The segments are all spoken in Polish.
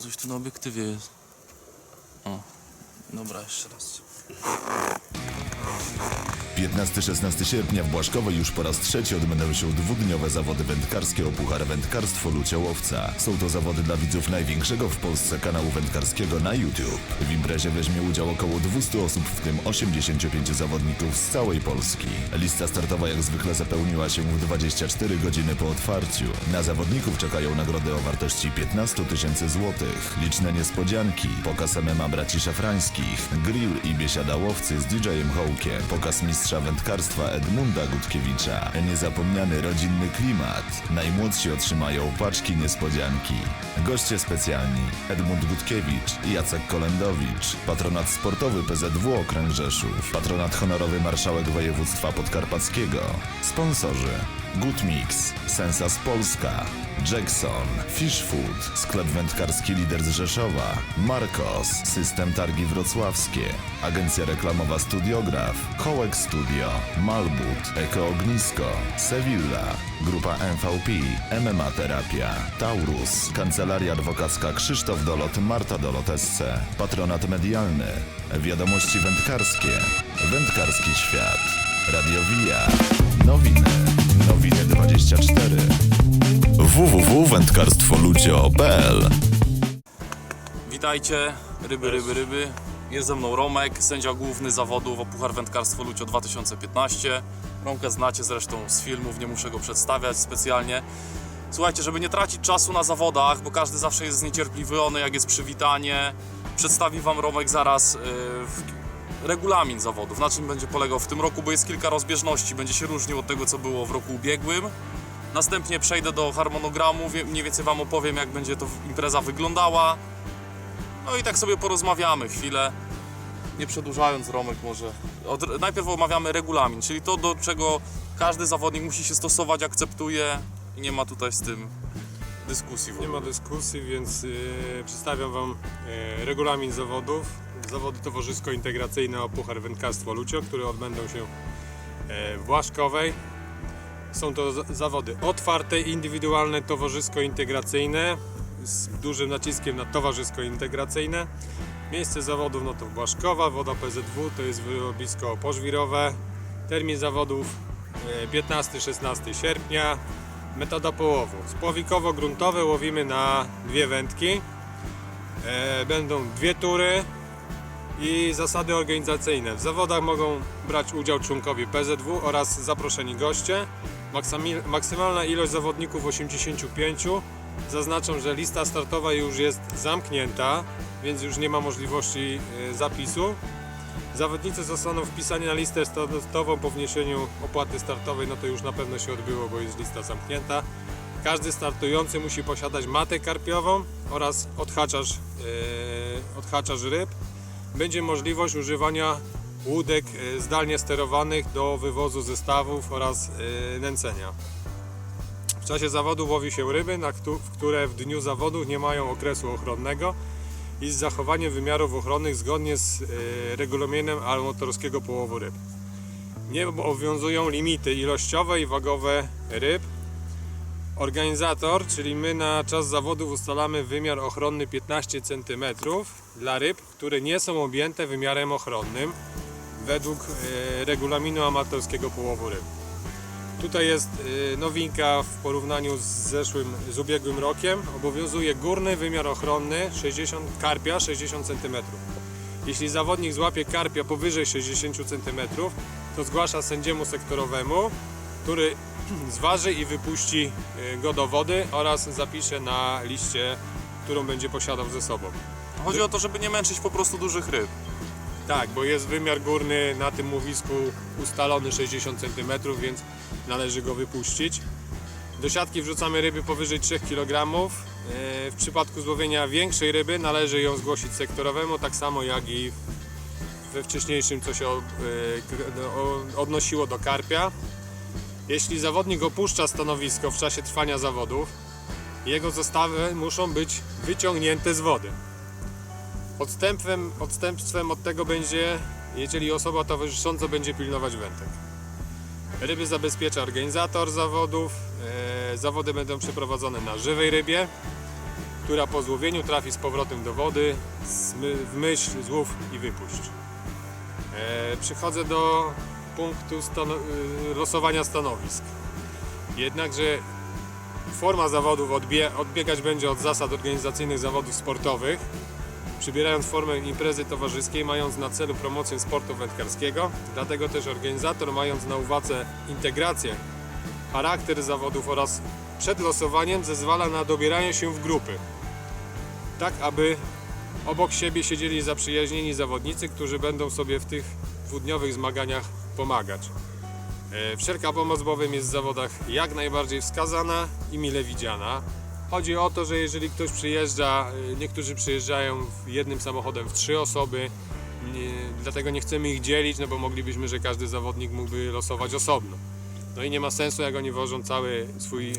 Coś tu na obiektywie jest. O, dobra, jeszcze raz. 15-16 sierpnia w Błaszkowej już po raz trzeci odbędą się dwudniowe zawody wędkarskie o Puchar Wędkarstwo Luciołowca. Są to zawody dla widzów największego w Polsce kanału wędkarskiego na YouTube. W imprezie weźmie udział około 200 osób, w tym 85 zawodników z całej Polski. Lista startowa jak zwykle zapełniła się w 24 godziny po otwarciu. Na zawodników czekają nagrody o wartości 15 tysięcy złotych, liczne niespodzianki, pokaz MMA braci szafrańskich, grill i biesiada łowcy z DJ-em Hołkiem, pokaz mistrza wędkarstwa Edmunda Gutkiewicza, niezapomniany rodzinny klimat. Najmłodsi otrzymają paczki niespodzianki. Goście specjalni. Edmund Gutkiewicz i Jacek Kolendowicz, patronat sportowy PZW Okręg Rzeszów, patronat honorowy marszałek województwa podkarpackiego, sponsorzy Good Mix, Sensas Polska, Jackson, Fish Food, sklep wędkarski lider z Rzeszowa, Marcos, System Targi Wrocławskie, agencja reklamowa Studiograf, Kołek Studio, Malbut, Eko Ognisko, Sevilla, grupa MVP, MMA Terapia, Taurus, kancelaria adwokacka Krzysztof Dolot, Marta Dolot SC, patronat medialny, wiadomości wędkarskie, wędkarski świat, Radio Via, nowiny, nowiny 24 www.wędkarstwolucio.pl Witajcie, ryby, ryby, ryby. Jest ze mną Romek, sędzia główny zawodów o Puchar Wędkarstwo Lucio 2015. Romka znacie zresztą z filmów, nie muszę go przedstawiać specjalnie. Słuchajcie, żeby nie tracić czasu na zawodach, bo każdy zawsze jest zniecierpliwiony, jak jest przywitanie, przedstawi Wam Romek zaraz yy, regulamin zawodów, na czym będzie polegał w tym roku, bo jest kilka rozbieżności, będzie się różnił od tego, co było w roku ubiegłym. Następnie przejdę do harmonogramu, mniej więcej Wam opowiem, jak będzie to impreza wyglądała. No i tak sobie porozmawiamy chwilę. Nie przedłużając, Romek może. Od, najpierw omawiamy regulamin, czyli to, do czego każdy zawodnik musi się stosować, akceptuje i nie ma tutaj z tym dyskusji w Nie ogóle. ma dyskusji, więc y, przedstawiam Wam y, regulamin zawodów. Zawody towarzysko-integracyjne o Puchar Wędkarstwo Lucio, które odbędą się e, w Błaszkowej. Są to za- zawody otwarte, indywidualne, towarzysko-integracyjne z dużym naciskiem na towarzysko-integracyjne. Miejsce zawodów no to Błaszkowa, woda PZW, to jest wyrobisko pożwirowe. Termin zawodów e, 15-16 sierpnia. Metoda połowu. Spławikowo-gruntowe łowimy na dwie wędki. E, będą dwie tury i zasady organizacyjne. W zawodach mogą brać udział członkowie PZW oraz zaproszeni goście. Maksymalna ilość zawodników 85. Zaznaczam, że lista startowa już jest zamknięta, więc już nie ma możliwości e, zapisu. Zawodnicy zostaną wpisani na listę startową po wniesieniu opłaty startowej, no to już na pewno się odbyło, bo jest lista zamknięta. Każdy startujący musi posiadać matę karpiową oraz odhaczacz, odhaczacz ryb. Będzie możliwość używania łódek e, zdalnie sterowanych do wywozu zestawów oraz e, nęcenia. W czasie zawodu łowi się ryby, które w dniu zawodu nie mają okresu ochronnego i z zachowaniem wymiarów ochronnych zgodnie z e, regulaminem amatorskiego połowu ryb. Nie obowiązują limity ilościowe i wagowe ryb. Organizator, czyli my na czas zawodów ustalamy wymiar ochronny 15 cm dla ryb, które nie są objęte wymiarem ochronnym według e, regulaminu amatorskiego połowu ryb. Tutaj jest y, nowinka w porównaniu z zeszłym, z ubiegłym rokiem. Obowiązuje górny wymiar ochronny 60 karpia 60 cm. Jeśli zawodnik złapie karpia powyżej 60 cm, to zgłasza sędziemu sektorowemu, który zważy i wypuści y, go do wody oraz zapisze na liście, którą będzie posiadał ze sobą. Chodzi o to, żeby nie męczyć po prostu dużych ryb. Tak, bo jest wymiar górny na tym łowisku ustalony 60 cm, więc należy go wypuścić. Do siatki wrzucamy ryby powyżej 3 kg. E, W przypadku złowienia większej ryby należy ją zgłosić sektorowemu, tak samo jak i we wcześniejszym, co się o- odnosiło do karpia. Jeśli zawodnik opuszcza stanowisko w czasie trwania zawodów, jego zestawy muszą być wyciągnięte z wody. Odstępem, odstępstwem od tego będzie, jeżeli osoba towarzysząca będzie pilnować wędek. Ryby zabezpiecza organizator zawodów. E, zawody będą przeprowadzone na żywej rybie. która po złowieniu trafi z powrotem do wody, w myśl złów i wypuść. E, Przechodzę do punktu stano- y, losowania stanowisk. Jednakże forma zawodów odbie- odbiegać będzie od zasad organizacyjnych zawodów sportowych, przybierając formę imprezy towarzyskiej, mając na celu promocję sportu wędkarskiego. Dlatego też organizator, mając na uwadze integrację, charakter zawodów oraz przed losowaniem zezwala na dobieranie się w grupy, tak aby obok siebie siedzieli zaprzyjaźnieni zawodnicy, którzy będą sobie w tych dwudniowych zmaganiach pomagać. E, Wszelka pomoc bowiem jest w zawodach jak najbardziej wskazana i mile widziana. Chodzi o to, że jeżeli ktoś przyjeżdża, e, niektórzy przyjeżdżają w- jednym samochodem w trzy osoby, dlatego nie chcemy ich dzielić, no bo moglibyśmy, że każdy zawodnik mógłby losować osobno. No i nie ma sensu, jak oni wożą cały swój, e,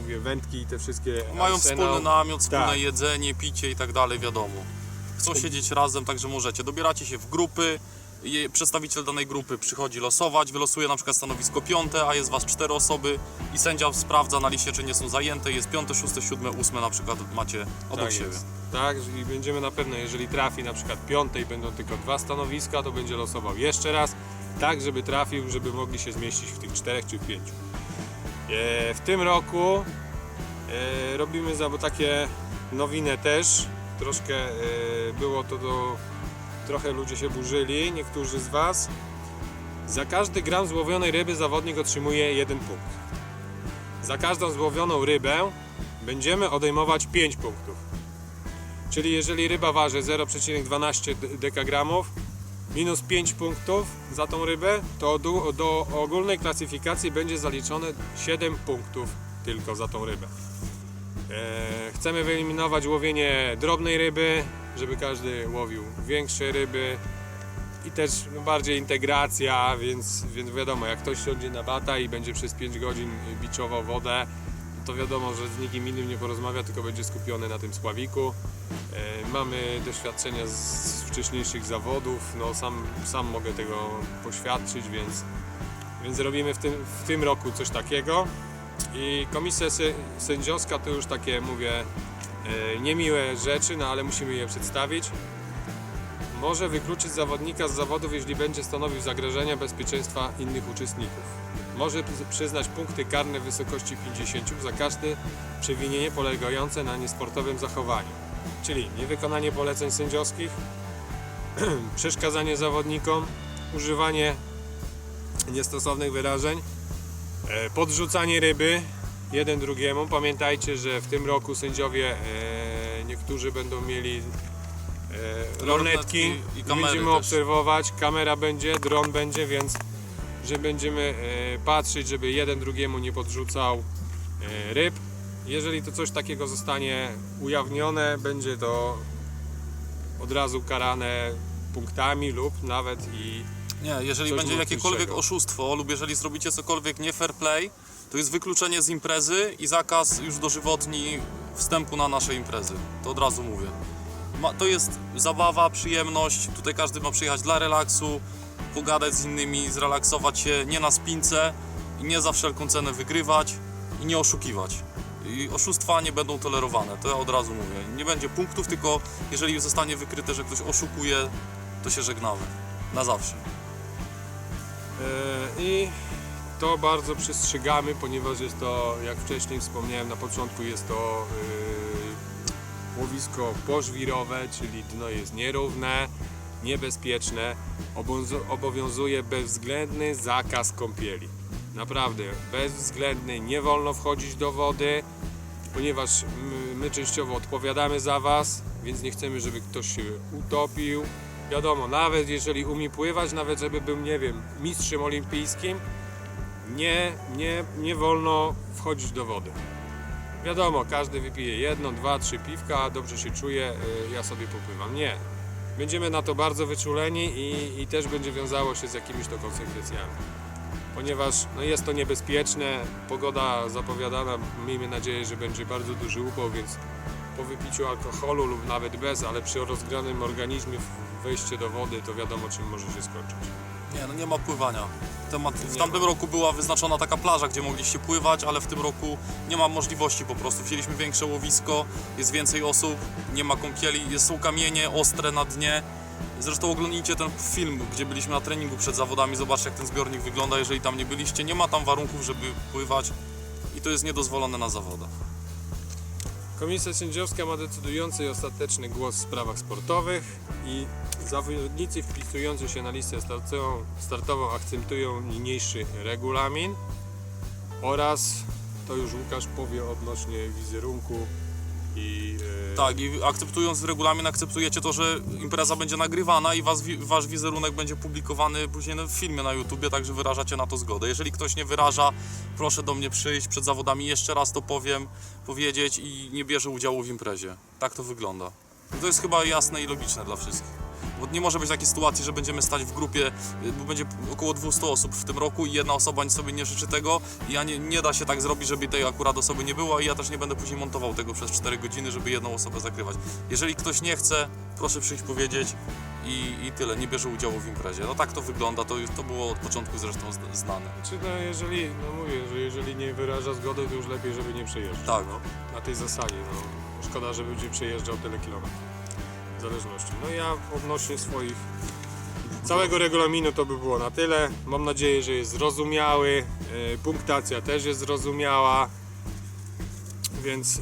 mówię, wędki i te wszystkie Mają arsenał. wspólny namiot, wspólne Tak. jedzenie, picie i tak dalej, wiadomo. Chcą siedzieć razem, także możecie. Dobieracie się w grupy. I Przedstawiciel danej grupy przychodzi losować, wylosuje na przykład stanowisko piąte, a jest was cztery osoby i sędzia sprawdza na liście, czy nie są zajęte. Jest piąte, szóste, siódme, ósme na przykład macie obok tak siebie. Jest. Tak, i będziemy na pewno, jeżeli trafi na przykład piątej będą tylko dwa stanowiska, to będzie losował jeszcze raz, tak żeby trafił, żeby mogli się zmieścić w tych czterech czy pięciu. E, w tym roku e, robimy za bo takie nowinę też. Troszkę e, było to do. Trochę ludzie się burzyli, niektórzy z Was. Za każdy gram złowionej ryby zawodnik otrzymuje jeden punkt. Za każdą złowioną rybę będziemy odejmować 5 punktów. Czyli jeżeli ryba waży 0,12 d- dekagramów minus 5 punktów za tą rybę, to do, do ogólnej klasyfikacji będzie zaliczone 7 punktów tylko za tą rybę. E, chcemy wyeliminować łowienie drobnej ryby, żeby każdy łowił większe ryby i też bardziej integracja, więc, więc wiadomo, jak ktoś siądzie na bata i będzie przez 5 godzin biczował wodę, to wiadomo, że z nikim innym nie porozmawia, tylko będzie skupiony na tym spławiku. E, Mamy doświadczenia z wcześniejszych zawodów, no sam, sam mogę tego poświadczyć, więc, więc robimy w tym, w tym roku coś takiego. I komisja sędziowska to już takie, mówię, niemiłe rzeczy, no ale musimy je przedstawić. Może wykluczyć zawodnika z zawodów, jeśli będzie stanowił zagrożenie bezpieczeństwa innych uczestników. Może przyznać punkty karne w wysokości 50 za każde przewinienie polegające na niesportowym zachowaniu. Czyli niewykonanie poleceń sędziowskich, przeszkadzanie zawodnikom, używanie niestosownych wyrażeń, e, podrzucanie ryby jeden drugiemu. Pamiętajcie, że w tym roku sędziowie e, niektórzy będą mieli e, lornetki i kamery będziemy też. obserwować. Kamera będzie, dron będzie, więc że będziemy e, patrzeć, żeby jeden drugiemu nie podrzucał e, ryb. Jeżeli to coś takiego zostanie ujawnione, będzie to od razu karane punktami lub nawet i Nie, jeżeli Coś będzie jakiekolwiek mocniejszego. oszustwo lub jeżeli zrobicie cokolwiek nie fair play, to jest wykluczenie z imprezy i zakaz już dożywotni wstępu na nasze imprezy. To od razu mówię. Ma, to jest zabawa, przyjemność. Tutaj każdy ma przyjechać dla relaksu, pogadać z innymi, zrelaksować się, nie na spince i nie za wszelką cenę wygrywać i nie oszukiwać. I oszustwa nie będą tolerowane, to ja od razu mówię. Nie będzie punktów, tylko jeżeli zostanie wykryte, że ktoś oszukuje, to się żegnamy. Na zawsze. E, I to bardzo przestrzegamy, ponieważ jest to, jak wcześniej wspomniałem na początku, jest to e, łowisko pożwirowe, czyli dno jest nierówne, niebezpieczne. Obowiązu- Obowiązuje bezwzględny zakaz kąpieli. Naprawdę, bezwzględny, nie wolno wchodzić do wody, ponieważ my częściowo odpowiadamy za Was, więc nie chcemy, żeby ktoś się utopił. Wiadomo, nawet jeżeli umie pływać, nawet żeby był, nie wiem, mistrzem olimpijskim, nie, nie, nie wolno wchodzić do wody. Wiadomo, każdy wypije jedno, dwa, trzy piwka, dobrze się czuje, y, ja sobie popływam. Nie. Będziemy na to bardzo wyczuleni i, i też będzie wiązało się z jakimiś to konsekwencjami. Ponieważ no jest to niebezpieczne, pogoda zapowiadana, miejmy nadzieję, że będzie bardzo duży upał, więc po wypiciu alkoholu lub nawet bez, ale przy rozgranym organizmie wejście do wody to wiadomo czym może się skończyć. Nie, no nie ma pływania. Temat, w tamtym ma. roku była wyznaczona taka plaża, gdzie mogliście pływać, ale w tym roku nie ma możliwości po prostu. Wzięliśmy większe łowisko, jest więcej osób, nie ma kąpieli, jest, są kamienie ostre na dnie. Zresztą oglądnijcie ten film, gdzie byliśmy na treningu przed zawodami, zobaczcie jak ten zbiornik wygląda, jeżeli tam nie byliście. Nie ma tam warunków, żeby pływać i to jest niedozwolone na zawodach. Komisja sędziowska ma decydujący i ostateczny głos w sprawach sportowych i zawodnicy wpisujący się na listę startową, startową akcentują niniejszy regulamin oraz to już Łukasz powie odnośnie wizerunku i e, Tak, i akceptując regulamin, akceptujecie to, że impreza będzie nagrywana i was, wasz wizerunek będzie publikowany później w filmie na YouTubie, także wyrażacie na to zgodę. Jeżeli ktoś nie wyraża, proszę do mnie przyjść przed zawodami, jeszcze raz to powiem, powiedzieć i nie bierze udziału w imprezie. Tak to wygląda. To jest chyba jasne i logiczne dla wszystkich. Bo nie może być takiej sytuacji, że będziemy stać w grupie, y, bo będzie około 200 osób w tym roku i jedna osoba sobie nie życzy tego i ja nie, nie da się tak zrobić, żeby tej akurat osoby nie było i ja też nie będę później montował tego przez 4 godziny, żeby jedną osobę zakrywać. Jeżeli ktoś nie chce, proszę przyjść powiedzieć i, i tyle, nie bierze udziału w imprezie. No tak to wygląda, to, to było od początku zresztą znane. czy no jeżeli, no mówię, że jeżeli nie wyraża zgody, to już lepiej, żeby nie przejeżdżał. Tak. No, na tej zasadzie, no. Szkoda, że będzie przejeżdżał tyle kilometrów. Zależności. No ja odnośnie swoich całego regulaminu to by było na tyle. Mam nadzieję, że jest zrozumiały. E, punktacja też jest zrozumiała. Więc e,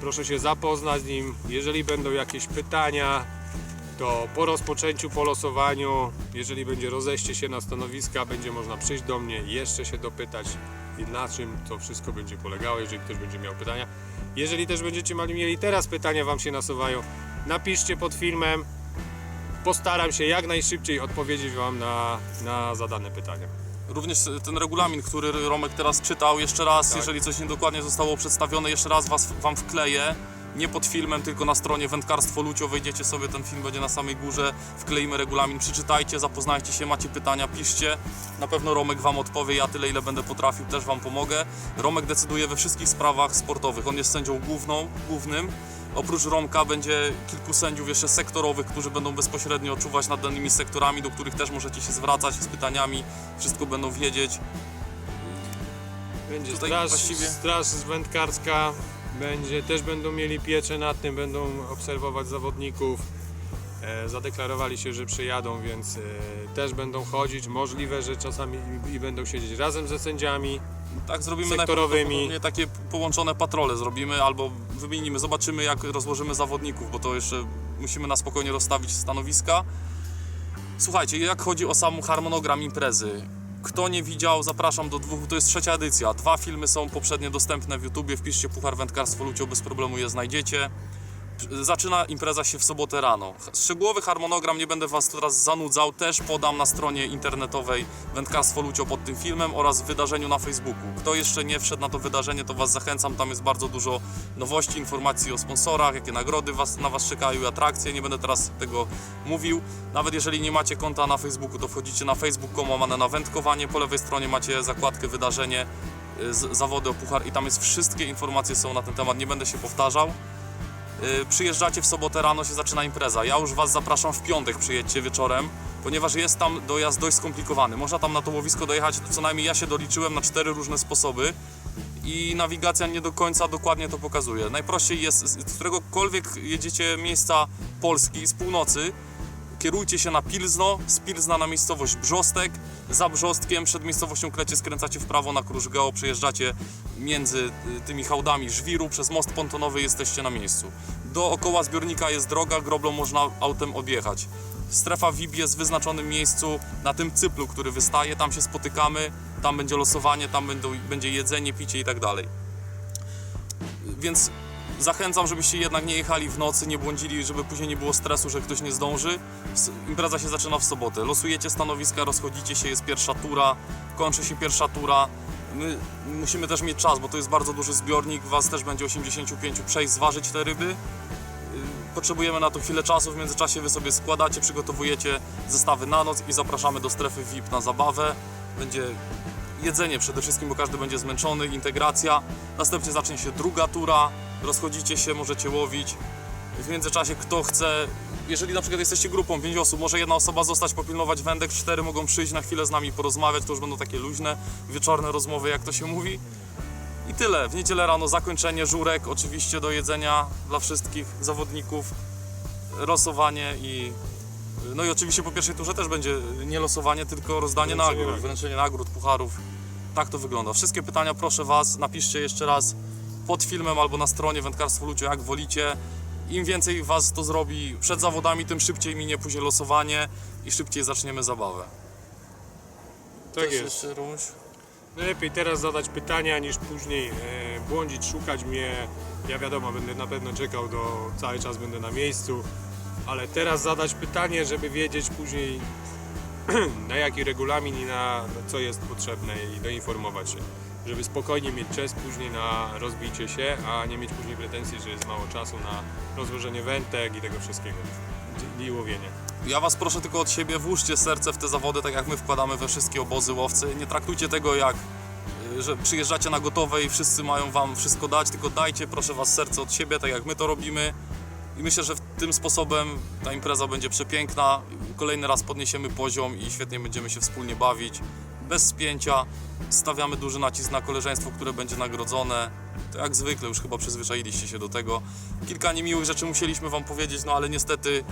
proszę się zapoznać z nim. Jeżeli będą jakieś pytania, to po rozpoczęciu, po losowaniu, jeżeli będzie rozejście się na stanowiska, będzie można przyjść do mnie jeszcze się dopytać i na czym to wszystko będzie polegało, jeżeli ktoś będzie miał pytania. Jeżeli też będziecie mieli teraz pytania, Wam się nasuwają, napiszcie pod filmem. Postaram się jak najszybciej odpowiedzieć Wam na, na zadane pytania. Również ten regulamin, który Romek teraz czytał, jeszcze raz, Tak. jeżeli coś niedokładnie zostało przedstawione, jeszcze raz was, wam wkleję. Nie pod filmem, tylko na stronie Wędkarstwo Lucio. Wejdziecie sobie, ten film będzie na samej górze. Wkleimy regulamin, przeczytajcie, zapoznajcie się, macie pytania, piszcie. Na pewno Romek wam odpowie, ja tyle ile będę potrafił, też wam pomogę. Romek decyduje we wszystkich sprawach sportowych. On jest sędzią główną, głównym. Oprócz Romka będzie kilku sędziów jeszcze sektorowych, którzy będą bezpośrednio czuwać nad danymi sektorami, do których też możecie się zwracać z pytaniami. Wszystko będą wiedzieć. Będzie Tutaj straż, właściwie- straż wędkarska, będzie, też będą mieli pieczę nad tym, będą obserwować zawodników. E, zadeklarowali się, że przyjadą, więc e, też będą chodzić. Możliwe, że czasami i, i będą siedzieć razem ze sędziami. Tak, zrobimy Sektorowymi. takie połączone patrole zrobimy albo wymienimy, zobaczymy jak rozłożymy zawodników, bo to jeszcze musimy na spokojnie rozstawić stanowiska. Słuchajcie, jak chodzi o sam harmonogram imprezy? Kto nie widział, zapraszam do dwóch, to jest trzecia edycja. Dwa filmy są poprzednio dostępne w YouTubie, wpiszcie Puchar Wędkarstwo Lucio, bez problemu je znajdziecie. Zaczyna impreza się w sobotę rano. Szczegółowy harmonogram nie będę Was teraz zanudzał, też podam na stronie internetowej Wędkarstwo Lucio pod tym filmem oraz w wydarzeniu na Facebooku. Kto jeszcze nie wszedł na to wydarzenie, to Was zachęcam, tam jest bardzo dużo nowości, informacji o sponsorach, jakie nagrody was, na Was czekają atrakcje. Nie będę teraz tego mówił. Nawet jeżeli nie macie konta na Facebooku, to wchodzicie na facebook.com na wędkowanie. Po lewej stronie macie zakładkę wydarzenie, y, zawody o puchar i tam jest wszystkie informacje są na ten temat, nie będę się powtarzał. Y, Przyjeżdżacie w sobotę rano, się zaczyna impreza. Ja już Was zapraszam w piątek, przyjedźcie wieczorem, ponieważ jest tam dojazd dość skomplikowany. Można tam na to łowisko dojechać, co najmniej ja się doliczyłem na cztery różne sposoby i nawigacja nie do końca dokładnie to pokazuje. Najprościej jest, z któregokolwiek jedziecie miejsca Polski, z północy, kierujcie się na Pilzno, z Pilzna na miejscowość Brzostek, za Brzostkiem przed miejscowością Klecie skręcacie w prawo na Krużgeo, przejeżdżacie między y, tymi hałdami żwiru, przez most pontonowy jesteście na miejscu. Dookoła zbiornika jest droga, groblą można autem objechać. Strefa VIP jest w wyznaczonym miejscu na tym cyplu, który wystaje, tam się spotykamy, tam będzie losowanie, tam będą, będzie jedzenie, picie i tak dalej. Więc zachęcam, żebyście jednak nie jechali w nocy, nie błądzili, żeby później nie było stresu, że ktoś nie zdąży. Impreza się zaczyna w sobotę. Losujecie stanowiska, rozchodzicie się, jest pierwsza tura, kończy się pierwsza tura. My musimy też mieć czas, bo to jest bardzo duży zbiornik, was też będzie 85 przejść, zważyć te ryby. Y, Potrzebujemy na to chwilę czasu, w międzyczasie wy sobie składacie, przygotowujecie zestawy na noc i zapraszamy do strefy VIP na zabawę. Będzie jedzenie przede wszystkim, bo każdy będzie zmęczony, integracja. Następnie zacznie się druga tura, rozchodzicie się, możecie łowić. W międzyczasie kto chce, jeżeli na przykład jesteście grupą 5 osób, może jedna osoba zostać, popilnować wędek, cztery mogą przyjść na chwilę z nami porozmawiać, to już będą takie luźne, wieczorne rozmowy, jak to się mówi. I tyle. W niedzielę rano zakończenie żurek, oczywiście do jedzenia dla wszystkich zawodników, losowanie i... No i oczywiście po pierwszej turze też będzie nie losowanie, tylko rozdanie Wręczenie nagród, nagród. wręczenie nagród, pucharów. Tak to wygląda. Wszystkie pytania proszę Was, napiszcie jeszcze raz pod filmem albo na stronie Wędkarstwo Ludzie, jak wolicie. Im więcej Was to zrobi przed zawodami, tym szybciej minie później losowanie i szybciej zaczniemy zabawę. Tak Coś jest. jeszcze, Rumuś? Lepiej teraz zadać pytania niż później e, błądzić, szukać mnie. Ja wiadomo, będę na pewno czekał do cały czas będę na miejscu, ale teraz zadać pytanie, żeby wiedzieć później na jaki regulamin i na, co jest potrzebne i doinformować się. Żeby spokojnie mieć czas później na rozbicie się, a nie mieć później pretensji, że jest mało czasu na rozłożenie wędek i tego wszystkiego. I łowienie. Ja Was proszę tylko od siebie, włóżcie serce w te zawody, tak jak my wkładamy we wszystkie obozy łowcy. Nie traktujcie tego jak, y, że przyjeżdżacie na gotowe i wszyscy mają Wam wszystko dać, tylko dajcie proszę Was serce od siebie, tak jak my to robimy. I myślę, że tym sposobem ta impreza będzie przepiękna. Kolejny raz podniesiemy poziom i świetnie będziemy się wspólnie bawić. Bez spięcia. Stawiamy duży nacisk na koleżeństwo, które będzie nagrodzone. To jak zwykle, już chyba przyzwyczailiście się do tego. Kilka niemiłych rzeczy musieliśmy Wam powiedzieć, no ale niestety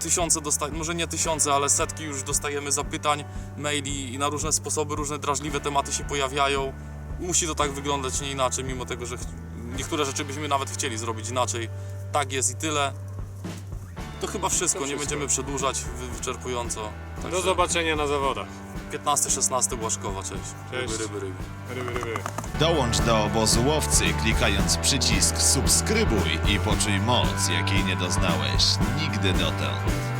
tysiące może nie tysiące, ale setki już dostajemy zapytań, maili i na różne sposoby, różne drażliwe tematy się pojawiają. Musi to tak wyglądać, nie inaczej, mimo tego, że niektóre rzeczy byśmy nawet chcieli zrobić inaczej. Tak jest i tyle. To chyba wszystko, To nie wszystko. będziemy przedłużać wy- wyczerpująco. Do Także zobaczenia na zawodach. 15-16 Błaszkowa, cześć. Cześć. Ryby, ryby, ryby. Ryby, ryby. Dołącz do obozu łowcy klikając przycisk subskrybuj i poczuj moc, jakiej nie doznałeś nigdy dotąd.